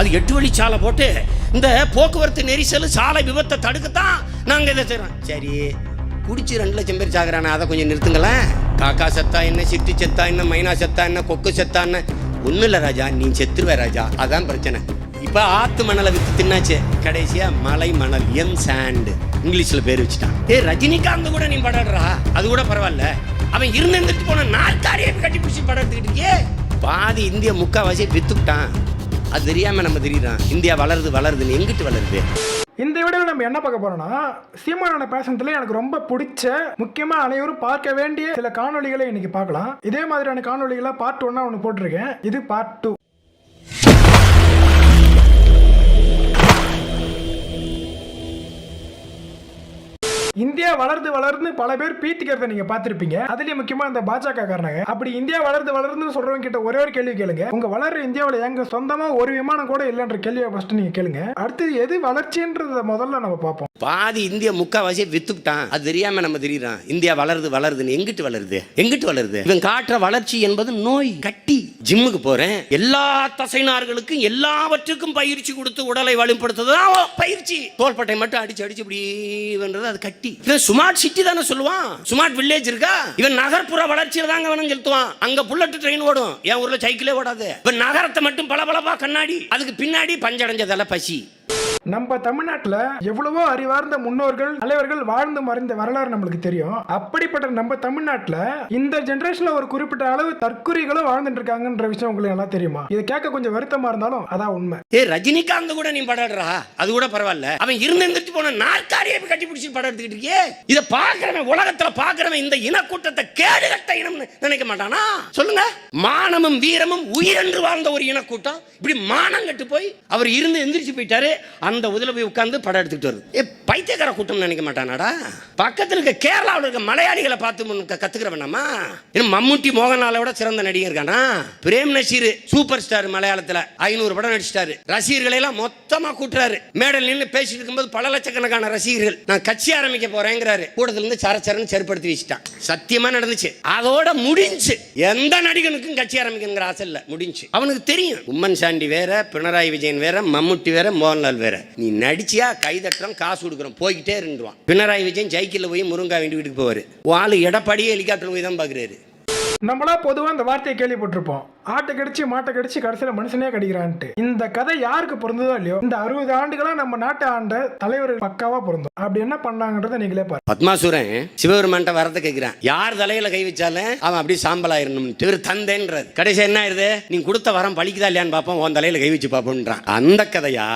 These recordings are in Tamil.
அது எட்டு வழி சாலை போட்டு இந்த போக்குவரத்து நெரிசல் சாலை விபத்தை தடுக்கத்தான் நாங்க இதை செய்றோம். சரி குடிச்சு ரெண்டு லட்சம் பேர் சாகுறானே அதை கொஞ்சம் நிறுத்துங்களேன். காக்கா செத்தா என்ன சிட்டு செத்தா என்ன மைனா செத்தா என்ன கொக்கு செத்தா என்ன? ஒன்றும் இல்லை ராஜா நீ செத்துருவ ராஜா அதான் பிரச்சனை. இப்போ ஆத்து மணலை வித்து தின்னாச்சு. கடைசியா மலை மணல் எம் சாண்ட் இங்கிலீஷ்ல பேர் வச்சுட்டான். ஏ ரஜினிகாந்த் கூட நீ படாடுறா? அது கூட பரவாயில்ல. அவன் இருந்து இருந்துட்டு போன நாற்காலியை கட்டி பிடிச்சி படம் எடுத்துக்கிட்டு பாதி இந்திய முக்காவாசி வித்துக்கிட்டான். அது தெரியாம நம்ம தெரியுதான் இந்தியா வளருது வளருதுன்னு எங்கிட்டு வளருது? இந்த வீடியோவில் நம்ம என்ன பார்க்க போறோம்னா சீமானோட பேசுனதுல எனக்கு ரொம்ப பிடிச்ச முக்கியமா அனைவரும் பார்க்க வேண்டிய சில காணொலிகளை இன்னைக்கு பார்க்கலாம். இதே மாதிரியான காணொலிகளை பார்ட் ஒன்னா ஒன்று போட்டிருக்கேன். இது பார்ட் டூ இந்தியா வளர்ந்து வளர்ந்து பல பேர் பீத்திக்கிறத நீங்க பார்த்துருப்பீங்க. அதுலயும் முக்கியமா இந்த பாஜக காரணங்க அப்படி இந்தியா வளர்ந்து வளர்ந்து சொல்றவங்க கிட்ட ஒரே ஒரு கேள்வி கேளுங்க. உங்க வளர்ற இந்தியாவில் எங்க சொந்தமா ஒரு விமானம் கூட இல்லைன்ற கேள்வியை ஃபர்ஸ்ட் நீங்க கேளுங்க. அடுத்து எது வளர்ச்சின்றத முதல்ல நம்ம பார்ப்போம். பாதி இந்திய முக்காவாசி வித்துட்டான் அது தெரியாம நம்ம தெரியுறான் இந்தியா வளருது வளருதுன்னு எங்கிட்டு வளருது? எங்கிட்டு வளருது? இவன் காட்டுற வளர்ச்சி என்பது நோய் கட்டி ஜிம்முக்கு போறேன். எல்லா தசைனார்களுக்கும் எல்லாவற்றுக்கும் பயிற்சி கொடுத்து உடலை வலுப்படுத்துதான் பயிற்சி. தோள்பட்டை மட்டும் அடிச்சு அடிச்சு இப்படி அது கட்டி. இவன் ஸ்மார்ட் சிட்டி தானே சொல்லுவான். ஸ்மார்ட் வில்லேஜ் இருக்கா? இவன் நகர்ப்புற வளர்ச்சியில தாங்க வேணும் செலுத்துவான். அங்க புல்லட் ட்ரெயின் ஓடும். என் ஊர்ல சைக்கிளே ஓடாது. இவன் நகரத்தை மட்டும் பளபளப்பா கண்ணாடி. அதுக்கு பின்னாடி பஞ்சடைஞ்சதால பசி. நம்ம தமிழ்நாட்டுல எவ்வளவோ அறிவார்ந்த முன்னோர்கள் தலைவர்கள் வாழ்ந்து மறைந்த வரலாறு நம்மளுக்கு தெரியும். அப்படிப்பட்ட நம்ம தமிழ்நாட்டுல இந்த ஜெனரேஷன்ல ஒரு குறிப்பிட்ட அளவு தற்குறிகளும் வாழ்ந்துட்டு இருக்காங்கன்ற விஷயம் உங்களுக்கு நல்லா தெரியுமா? இதை கேட்க கொஞ்சம் வருத்தமா இருந்தாலும் அதான் உண்மை. ஏ ரஜினிகாந்த் கூட நீ படாடுறா அது கூட பரவாயில்ல. அவன் இருந்து இருந்துட்டு போன நாற்காலியை கட்டி பிடிச்சி படம் எடுத்துக்கிட்டு இருக்கே இதை பாக்குறவன் உலகத்துல பாக்குறவன் இந்த இனக்கூட்டத்தை கேடு கட்ட இனம்னு நினைக்க மாட்டானா? சொல்லுங்க. மானமும் வீரமும் உயிரென்று வாழ்ந்த ஒரு இனக்கூட்டம். இப்படி மானம் கட்டு போய் அவர் இருந்து எந்திரிச்சு போயிட்டாரு. அந்த உதில போய் உட்கார்ந்து படம் எடுத்துக்கிட்டு வருது. பைத்தியக்கார கூட்டம் நினைக்க மாட்டானாடா? பக்கத்தில் இருக்க கேரளாவில் இருக்க மலையாளிகளை பார்த்து முன்னுக்கு இன்னும் மம்முட்டி விட சிறந்த நடிகர் இருக்கானா? பிரேம் நசீர் சூப்பர் ஸ்டார் மலையாளத்தில் ஐநூறு படம் நடிச்சிட்டாரு. ரசிகர்களை எல்லாம் மொத்தமாக கூட்டுறாரு. மேடல் நின்று பேசிட்டு இருக்கும்போது பல லட்சக்கணக்கான ரசிகர்கள் நான் கட்சி ஆரம்பிக்க போறேங்கிறாரு. கூடத்துல இருந்து சரச்சரன்னு செருப்படுத்தி வச்சுட்டான். சத்தியமா நடந்துச்சு. அதோட முடிஞ்சு. எந்த நடிகனுக்கும் கட்சி ஆரம்பிக்கணுங்கிற ஆசை இல்லை. முடிஞ்சு. அவனுக்கு தெரியும். உம்மன் சாண்டி வேற பினராயி விஜயன் வேற மம்முட்டி வேற மோகன்லால் வேற. நீ நடிச்சியா? கைதட்டுறோம் காசு கொடுக்க கொடுக்குறோம் போய்கிட்டே இருந்துருவான். பினராயி விஜயன் சைக்கிளில் போய் முருங்கா வேண்டி வீட்டுக்கு போவார். ஆளு எடப்பாடியே ஹெலிகாப்டர் போய் தான் பார்க்குறாரு. நம்மளா பொதுவாக அந்த வார்த்தையை கேள்விப்பட்டிருப்போம். ஆட்டை கடிச்சு மாட்டை கடிச்சு கடைசியில மனுஷனே கடிக்கிறான்ட்டு. இந்த கதை யாருக்கு பொருந்ததோ இல்லையோ இந்த அறுபது ஆண்டுகளா நம்ம நாட்டை ஆண்ட தலைவர் பக்காவா பொருந்தும். அப்படி என்ன பண்ணாங்கன்றத நீங்களே பாரு பத்மாசுரன் சிவபெருமான்ட்ட வரத கேட்கிறான் யார் தலையில கை வச்சாலும் அவன் அப்படியே சாம்பல் ஆயிரணும் இவர் தந்தேன்றது கடைசி என்ன ஆயிருது? நீ கொடுத்த வரம் பழிக்குதா இல்லையான்னு பார்ப்போம் உன் தலையில கை வச்சு பார்ப்போம்ன்றான் அந்த கதையா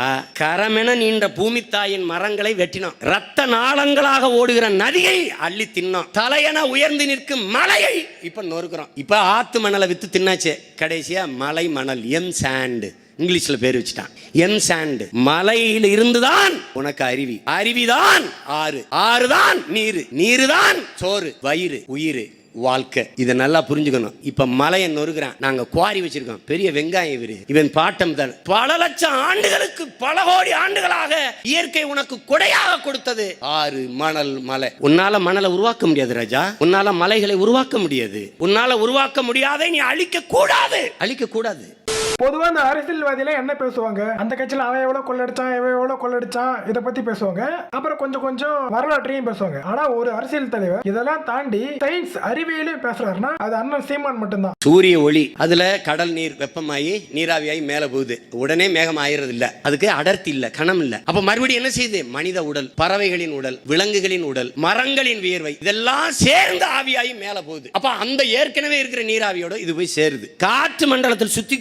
கரமென நீண்ட பூமித்தாயின் மரங்களை வெட்டினோம் ரத்த நாளங்களாக ஓடுகிற நதியை அள்ளி தின்னோம் தலையென உயர்ந்து நிற்கும் மலையை இப்ப நொறுக்கிறோம் இப்ப ஆத்து மணலை வித்து தின்னாச்சு. கடைசியாக மலை மணல் எம் சாண்டு இங்கிலீஷில் பேர் வச்சுட்டான். எம் சாண்டு மலையில் இருந்துதான் உனக்கு அருவி. அருவிதான் ஆறு. ஆறுதான் நீரு. தான் சோறு வயிறு உயிர். வாழ்க்கை. இதை நல்லா புரிஞ்சுக்கணும். இப்ப மலையை நொறுக்கிறான். நாங்க குவாரி வச்சிருக்கோம். பெரிய வெங்காயம் இவரு. இவன் பாட்டம் தான். பல லட்சம் ஆண்டுகளுக்கு பல கோடி ஆண்டுகளாக இயற்கை உனக்கு கொடையாக கொடுத்தது. ஆறு மணல் மலை. உன்னால மணலை உருவாக்க முடியாது ராஜா. உன்னால மலைகளை உருவாக்க முடியாது. உன்னால உருவாக்க முடியாத நீ அழிக்க கூடாது அழிக்க கூடாது பொதுவா அந்த அரசியல்வாதியில என்ன பேசுவாங்க? அந்த கட்சியில அவன் எவ்வளவு கொள்ளடிச்சான் இவன் எவ்வளவு கொள்ளடிச்சான் இதை பத்தி பேசுவாங்க. அப்புறம் கொஞ்சம் கொஞ்சம் வரலாற்றையும் பேசுவாங்க. ஆனா ஒரு அரசியல் தலைவர் இதெல்லாம் தாண்டி சயின்ஸ் அறிவியலையும் பேசுறாருன்னா அது அண்ணன் சீமான் மட்டும்தான். சூரிய ஒளி அதுல கடல் நீர் வெப்பமாயி நீராவியாகி மேல போகுது. உடனே மேகம் ஆயிரது இல்ல அதுக்கு அடர்த்தி இல்ல கணம் இல்ல. அப்ப மறுபடியும் என்ன செய்யுது? மனித உடல் பறவைகளின் உடல் விலங்குகளின் உடல் மரங்களின் வியர்வை இதெல்லாம் சேர்ந்து ஆவியாகி மேல போகுது. அப்ப அந்த ஏற்கனவே இருக்கிற நீராவியோட இது போய் சேருது. காற்று மண்டலத்தில் சுத்தி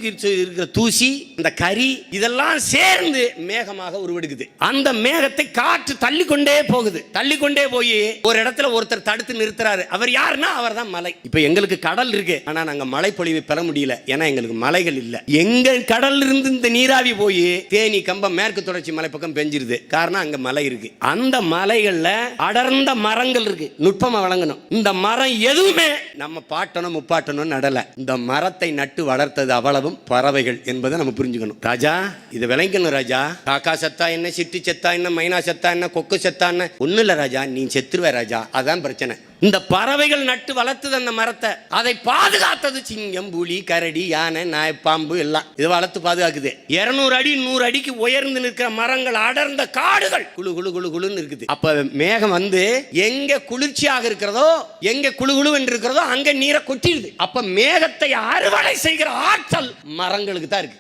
இருக்கிற தூசி இந்த கரி இதெல்லாம் சேர்ந்து மேகமாக உருவெடுக்குது. அந்த மேகத்தை காற்று தள்ளி கொண்டே போகுது. தள்ளி கொண்டே போய் ஒரு இடத்துல ஒருத்தர் தடுத்து நிறுத்துறாரு. அவர் யாருன்னா அவர் தான் மலை. இப்ப எங்களுக்கு கடல் இருக்கு. ஆனா நாங்க மழை பொழிவை பெற முடியல. ஏன்னா எங்களுக்கு மலைகள் இல்ல. எங்க கடல் இருந்து இந்த நீராவி போய் தேனி கம்பம் மேற்கு தொடர்ச்சி மலை பக்கம் பெஞ்சிருது. காரணம் அங்க மலை இருக்கு. அந்த மலைகள்ல அடர்ந்த மரங்கள் இருக்கு. நுட்பமா வழங்கணும். இந்த மரம் எதுவுமே நம்ம பாட்டணும் முப்பாட்டணும் நடல. இந்த மரத்தை நட்டு வளர்த்தது அவ்வளவும் பறவைகள் என்பதை நம்ம புரிஞ்சுக்கணும். ராஜா இதை விளங்கணும் ராஜா. காக்கா செத்தா என்ன சிட்டு செத்தா என்ன மைனா செத்தா என்ன கொக்கு செத்தா என்ன? ஒன்றும் இல்லை ராஜா நீ செத்துருவ ராஜா. அதான் பிரச்சனை. இந்த பறவைகள் நட்டு வளர்த்தது அந்த மரத்தை. அதை பாதுகாத்தது சிங்கம் புலி கரடி யானை நாய் பாம்பு எல்லாம். இது வளர்த்து பாதுகாக்குது. இருநூறு அடி நூறு அடிக்கு உயர்ந்து நிற்கிற மரங்கள் அடர்ந்த காடுகள். குளு குளு குளு குளுன்னு இருக்குது. அப்ப மேகம் வந்து எங்க குளிர்ச்சியாக இருக்கிறதோ எங்க குளு குளு என்று இருக்கிறதோ அங்க நீரை கொட்டிடுது. அப்ப மேகத்தை அறுவடை செய்கிற ஆற்றல் மரங்களுக்கு தான் இருக்கு.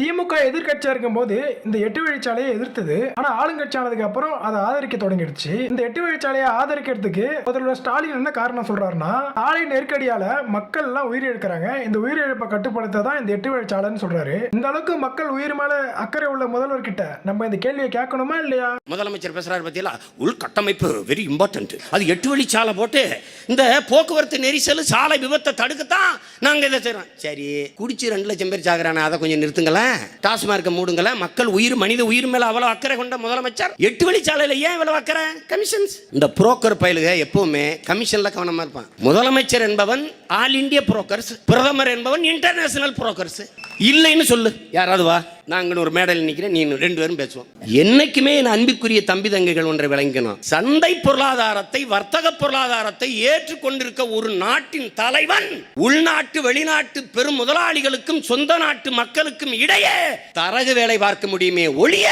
திமுக எதிர்க்கட்சியாக இருக்கும் போது இந்த எட்டு வழிச்சாலையை எதிர்த்தது. ஆனா ஆளுங்கட்சி ஆனதுக்கு அப்புறம் அதை ஆதரிக்க தொடங்கிடுச்சு. இந்த எட்டு வழிச்சாலையை ஆதரிக்கிறதுக்கு முதல்வர் ஸ்டாலின் என்ன காரணம் சொல்றாருன்னா ஆலை நெருக்கடியால மக்கள் எல்லாம் உயிரிழக்கிறாங்க. இந்த உயிரிழப்பை கட்டுப்படுத்த தான் இந்த எட்டு வழிச்சாலைன்னு சொல்றாரு. இந்த அளவுக்கு மக்கள் உயிர் மேல அக்கறை உள்ள முதல்வர் கிட்ட நம்ம இந்த கேள்வியை கேட்கணுமா இல்லையா? முதலமைச்சர் பேசுறாரு பத்தியா உள்கட்டமைப்பு வெரி இம்பார்ட்டன்ட் அது எட்டு வழிச்சாலை போட்டு இந்த போக்குவரத்து நெரிசல் சாலை விபத்தை தடுக்கத்தான் நாங்க இதை செய்யறோம் சரி குடிச்சு ரெண்டு லட்சம் பேர் சாகுறானே அதை கொஞ்சம் நிறுத்துங்களேன். டாஸ்மார்க்க மூடுங்கள மக்கள் உயிர் மனித உயிர் மேல அவ்வளவு அக்கறை கொண்ட முதலமைச்சர். எட்டு வழி சாலையில ஏன் இவ்வளவு அக்கறை? கமிஷன்ஸ் இந்த புரோக்கர் பயலுக எப்பவுமே கமிஷன்ல கவனமா இருப்பான். முதலமைச்சர் என்பவன் ஆல் இந்திய புரோக்கர்ஸ் பிரதமர் என்பவன் இன்டர்நேஷனல் புரோக்கர்ஸ். இல்லைன்னு சொல்லு. யாராவது வா நாங்கள் ஒரு மேடையில் நிற்கிறேன் நீ ரெண்டு பேரும் பேசுவோம். என்னைக்குமே என் அன்பிற்குரிய தம்பி தங்கைகள் ஒன்றை விளங்கணும் சந்தை பொருளாதாரத்தை வர்த்தக பொருளாதாரத்தை ஏற்றுக்கொண்டிருக்க ஒரு நாட்டின் தலைவன் உள்நாட்டு வெளிநாட்டு பெரும் முதலாளிகளுக்கும் சொந்த நாட்டு மக்களுக்கும் இடையே தரகு வேலை பார்க்க முடியுமே ஒழிய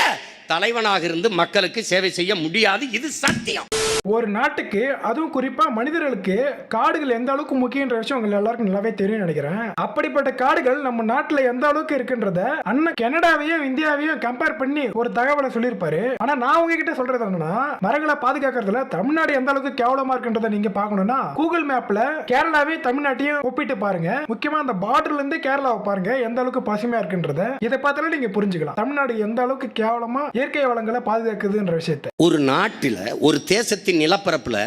தலைவனாக இருந்து மக்களுக்கு சேவை செய்ய முடியாது. இது சத்தியம். ஒரு நாட்டுக்கு அதுவும் குறிப்பா மனிதர்களுக்கு காடுகள் எந்த அளவுக்கு முக்கியன்ற விஷயம் உங்களுக்கு எல்லாருக்கும் நல்லாவே தெரியும் நினைக்கிறேன். அப்படிப்பட்ட காடுகள் நம்ம நாட்டுல எந்த அளவுக்கு இருக்குன்றத அண்ணன் கனடாவையும் இந்தியாவையும் கம்பேர் பண்ணி ஒரு தகவலை சொல்லியிருப்பாரு. ஆனா நான் உங்ககிட்ட சொல்றது என்னன்னா மரங்களை பாதுகாக்கிறதுல தமிழ்நாடு எந்த அளவுக்கு கேவலமா இருக்குன்றத நீங்க பார்க்கணும்னா கூகுள் மேப்ல கேரளாவையும் தமிழ்நாட்டையும் ஒப்பிட்டு பாருங்க. முக்கியமா அந்த பார்டர்ல இருந்து கேரளாவை பாருங்க எந்த அளவுக்கு பசுமையா இருக்குன்றத. இதை பார்த்தாலும் நீங்க புரிஞ்சுக்கலாம். தமிழ்நாடு எந்த அளவுக்கு கேவலமா இயற்கை வளங்களை பாதுகாக்குதுன்ற விஷயத்தை. ஒரு நாட்டில் ஒரு தேசத்தின் நிலப்பரப்பில்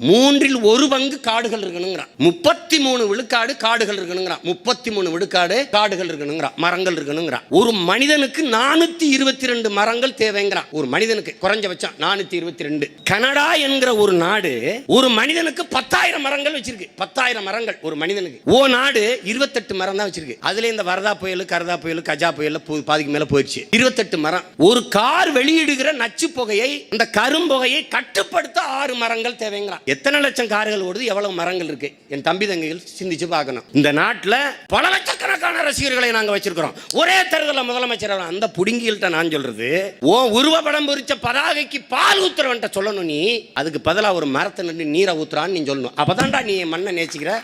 மூன்றில் ஒரு பங்கு காடுகள் இருக்கணுங்கிறான். முப்பத்தி மூணு விழுக்காடு காடுகள் இருக்கணுங்கிறான். முப்பத்தி மூணு விழுக்காடு காடுகள் இருக்கணுங்கிறான். மரங்கள் இருக்கணுங்கிறான். ஒரு மனிதனுக்கு நானூத்தி இருபத்தி ரெண்டு மரங்கள் தேவைங்கிறான். ஒரு மனிதனுக்கு குறைஞ்சபட்சம் நானூத்தி இருபத்தி ரெண்டு கனடா என்கிற ஒரு நாடு ஒரு மனிதனுக்கு பத்தாயிரம் மரங்கள் வச்சிருக்கு. பத்தாயிரம் மரங்கள் ஒரு மனிதனுக்கு. ஓ நாடு இருபத்தெட்டு மரம் தான் வச்சிருக்கு. அதுல இந்த வரதா புயல் கரதா புயல் கஜா புயல் பு- பாதிக்கு மேல போயிடுச்சு இருபத்தெட்டு மரம். ஒரு கார் வெளியிடுகிற நச்சு புகையை அந்த கரும்புகையை கட்டுப்படுத்த ஆறு மரங்கள் தேவைங்கிறான். எத்தனை லட்சம் கார்கள் ஓடுது எவ்வளவு மரங்கள் இருக்கு? என் தம்பி தங்கைகள் சிந்திச்சு பார்க்கணும். இந்த நாட்டில் பல லட்சக்கணக்கான ரசிகர்களை நாங்கள் வச்சிருக்கிறோம். ஒரே தேர்தலில் முதலமைச்சர் அந்த புடுங்கிகள்கிட்ட நான் சொல்றது ஓ உருவ படம் பிரிச்ச பதாகைக்கு பால் ஊத்துறவன்ட்ட சொல்லணும் நீ. அதுக்கு பதிலாக ஒரு மரத்தை நின்று நீரை ஊத்துறான்னு நீ சொல்லணும். அப்பதான்டா நீ என் மண்ணை நேசிக்கிற.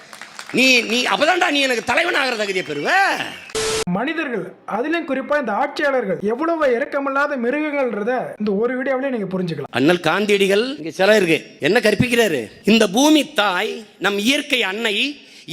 நீ நீ அப்பதான்டா நீ எனக்கு தலைவனாகிற தகுதியை பெறுவ. மனிதர்கள் அதிலும் குறிப்பா இந்த ஆட்சியாளர்கள் எவ்வளவு இறக்கமில்லாத மிருகங்கள்ன்றத இந்த ஒரு வீடியோவிலே நீங்க புரிஞ்சுக்கலாம். அண்ணல் காந்தியடிகள் இங்க சில இருக்கு. என்ன கற்பிக்கிறாரு? இந்த பூமி தாய் நம் இயற்கை அன்னை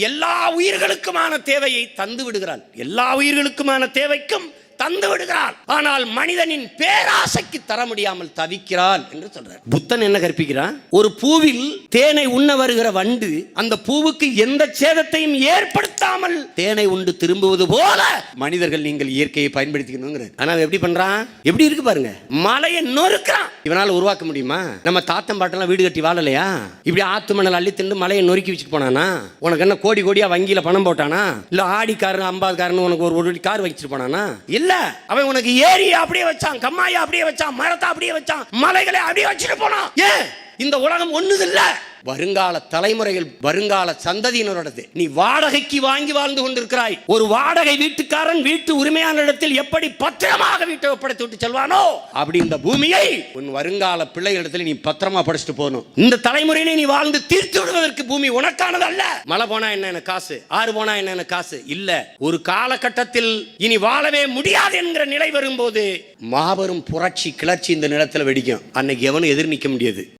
எல்லா உயிர்களுக்குமான தேவையை தந்து விடுகிறாள். எல்லா உயிர்களுக்குமான தேவைக்கும் தந்து விடுகிறான். ஆனால் மனிதனின் பேராசைக்கு தர முடியாமல் தவிக்கிறாள் என்று சொல்றார். புத்தன் என்ன கற்பிக்கிறான்? ஒரு பூவில் தேனை உண்ண வருகிற வண்டு அந்த பூவுக்கு எந்த சேதத்தையும் ஏற்படுத்தாமல் தேனை உண்டு திரும்புவது போல மனிதர்கள் நீங்கள் இயற்கையை பயன்படுத்திக்கணுங்கிறது ஆனா எப்படி பண்றான்? எப்படி இருக்கு பாருங்க. மலையை நொறுக்கிறான். இவனால உருவாக்க முடியுமா? நம்ம தாத்தம் பாட்டெல்லாம் வீடு கட்டி வாழலையா? இப்படி ஆத்து மணல் அள்ளி திண்டு மலையை நொறுக்கி வச்சுட்டு போனானா? உனக்கு என்ன கோடி கோடியா வங்கியில பணம் போட்டானா? இல்ல ஆடிக்காரன் அம்பாதுக்காரன் உனக்கு ஒரு ஒரு கார் வச்சுட்டு போனானா? இல்ல இல்ல. அவன் உனக்கு ஏரியா அப்படியே வச்சான் கம்மாயை அப்படியே வச்சான் மரத்தை அப்படியே வச்சான் மலைகளை அப்படியே வச்சுட்டு போனான். ஏன்? இந்த உலகம் ஒண்ணுது வருங்கால தலைமுறைகள் வருங்கால சந்ததியினரோடது. நீ வாடகைக்கு வாங்கி வாழ்ந்து கொண்டிருக்கிறாய். ஒரு வாடகை வீட்டுக்காரன் வீட்டு உரிமையாளரிடத்தில் எப்படி பத்திரமாக வீட்டை ஒப்படைத்து விட்டு செல்வானோ அப்படி இந்த பூமியை உன் வருங்கால பிள்ளைகளிடத்தில் நீ பத்திரமா படிச்சுட்டு போகணும். இந்த தலைமுறையிலே நீ வாழ்ந்து தீர்த்து விடுவதற்கு பூமி உனக்கானது அல்ல. மழை போனா என்ன காசு? ஆறு போனா என்ன காசு? இல்ல. ஒரு காலகட்டத்தில் இனி வாழவே முடியாது என்கிற நிலை வரும்போது மாபெரும் புரட்சி கிளர்ச்சி இந்த நிலத்தில் வெடிக்கும். அன்னைக்கு எவனும் எதிர் நிற்க முடியாது.